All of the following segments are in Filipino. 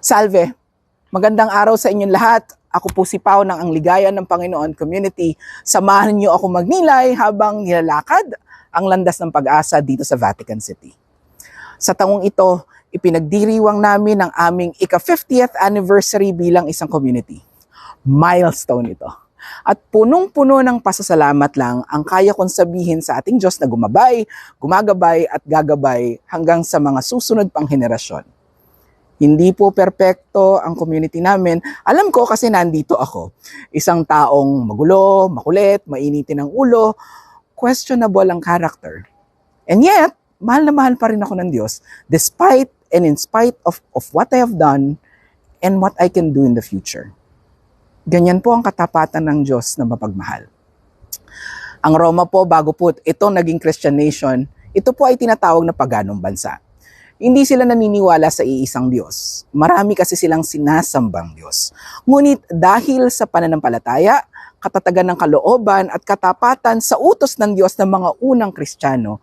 Salve! Magandang araw sa inyong lahat. Ako po si Pao ng Ang Ligayan ng Panginoon Community. Samahan niyo ako magnilay habang nilalakad ang landas ng pag-asa dito sa Vatican City. Sa taong ito, ipinagdiriwang namin ang aming ika-50th anniversary bilang isang community. Milestone ito. At punong-puno ng pasasalamat lang ang kaya kong sabihin sa ating Diyos na gumabay, gumagabay at gagabay hanggang sa mga susunod pang henerasyon. Hindi po perpekto ang community namin. Alam ko kasi nandito ako. Isang taong magulo, makulit, mainitin ang ulo, questionable ang character. And yet, mahal na mahal pa rin ako ng Diyos despite and in spite of, of what I have done and what I can do in the future. Ganyan po ang katapatan ng Diyos na mapagmahal. Ang Roma po, bago po ito naging Christian nation, ito po ay tinatawag na paganong bansa. Hindi sila naniniwala sa iisang Diyos. Marami kasi silang sinasambang Diyos. Ngunit dahil sa pananampalataya, katatagan ng kalooban at katapatan sa utos ng Diyos ng mga unang Kristiyano,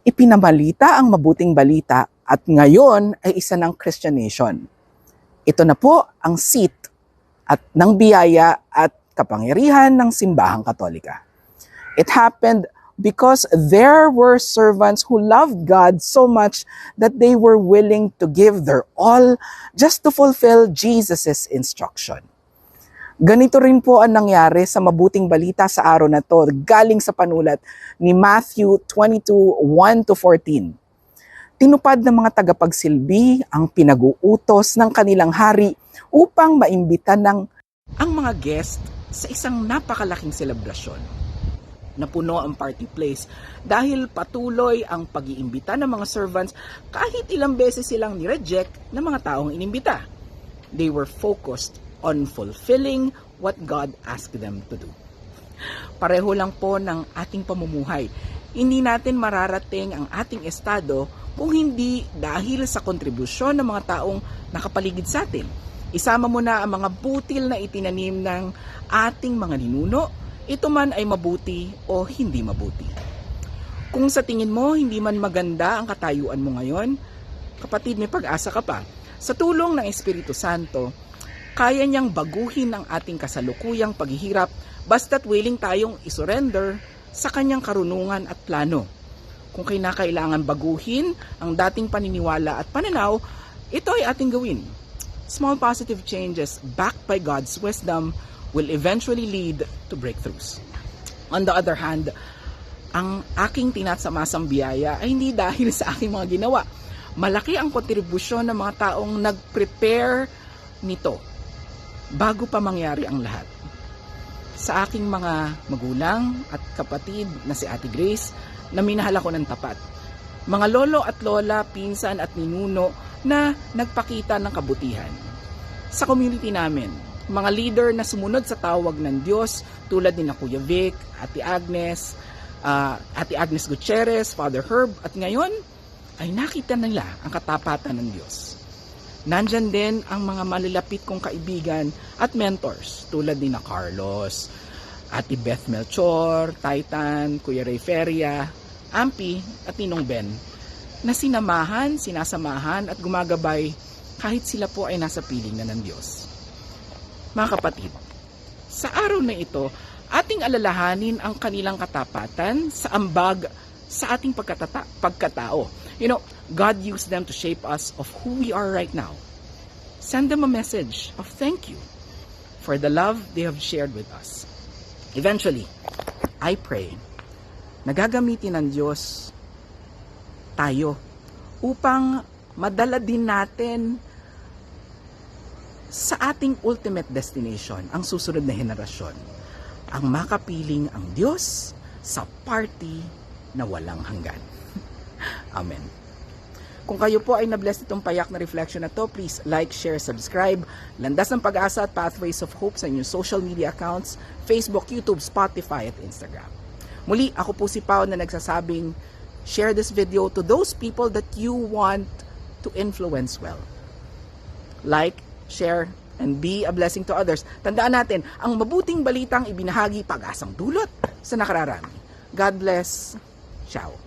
ipinamalita ang mabuting balita at ngayon ay isa ng Christian nation. Ito na po ang seat at ng biyaya at kapangyarihan ng simbahang katolika. It happened because there were servants who loved God so much that they were willing to give their all just to fulfill Jesus' instruction. Ganito rin po ang nangyari sa mabuting balita sa araw na to galing sa panulat ni Matthew 22:1 to 14. Tinupad ng mga tagapagsilbi ang pinag-uutos ng kanilang hari upang maimbitan ng ang mga guest sa isang napakalaking selebrasyon. Napuno ang party place dahil patuloy ang pag-iimbita ng mga servants kahit ilang beses silang nireject ng mga taong inimbita. They were focused on fulfilling what God asked them to do. Pareho lang po ng ating pamumuhay. Hindi natin mararating ang ating estado kung hindi dahil sa kontribusyon ng mga taong nakapaligid sa atin. Isama mo na ang mga butil na itinanim ng ating mga ninuno, ito man ay mabuti o hindi mabuti. Kung sa tingin mo hindi man maganda ang katayuan mo ngayon, kapatid may pag-asa ka pa. Sa tulong ng Espiritu Santo, kaya niyang baguhin ang ating kasalukuyang paghihirap basta't willing tayong isurrender sa kanyang karunungan at plano. Kung kinakailangan baguhin ang dating paniniwala at pananaw, ito ay ating gawin. Small positive changes backed by God's wisdom will eventually lead to breakthroughs. On the other hand, ang aking tinatsamasang biyaya ay hindi dahil sa aking mga ginawa. Malaki ang kontribusyon ng mga taong nag-prepare nito bago pa mangyari ang lahat. Sa aking mga magulang at kapatid na si Ate Grace, na minahal ako ng tapat. Mga lolo at lola, pinsan at ninuno na nagpakita ng kabutihan. Sa community namin, mga leader na sumunod sa tawag ng Diyos tulad ni na Kuya Vic, Ate Agnes, uh, Ate Agnes Gutierrez, Father Herb, at ngayon ay nakita nila ang katapatan ng Diyos. Nandyan din ang mga malalapit kong kaibigan at mentors tulad ni na Carlos, Ate Beth Melchor, Titan, Kuya Ray Feria, Ampi at Ninong Ben na sinamahan, sinasamahan at gumagabay kahit sila po ay nasa piling na ng Diyos. Mga kapatid, sa araw na ito, ating alalahanin ang kanilang katapatan sa ambag sa ating pagkatata- pagkatao. You know, God used them to shape us of who we are right now. Send them a message of thank you for the love they have shared with us. Eventually, I pray, nagagamitin ng Diyos tayo upang madala din natin sa ating ultimate destination, ang susunod na henerasyon, ang makapiling ang Diyos sa party na walang hanggan. Amen. Kung kayo po ay nabless itong payak na reflection na to, please like, share, subscribe. Landas ng pag-asa at Pathways of Hope sa inyong social media accounts, Facebook, YouTube, Spotify at Instagram. Muli, ako po si Pao na nagsasabing, share this video to those people that you want to influence well. Like, share, and be a blessing to others. Tandaan natin, ang mabuting balitang ibinahagi pag-asang dulot sa nakararami. God bless. Ciao.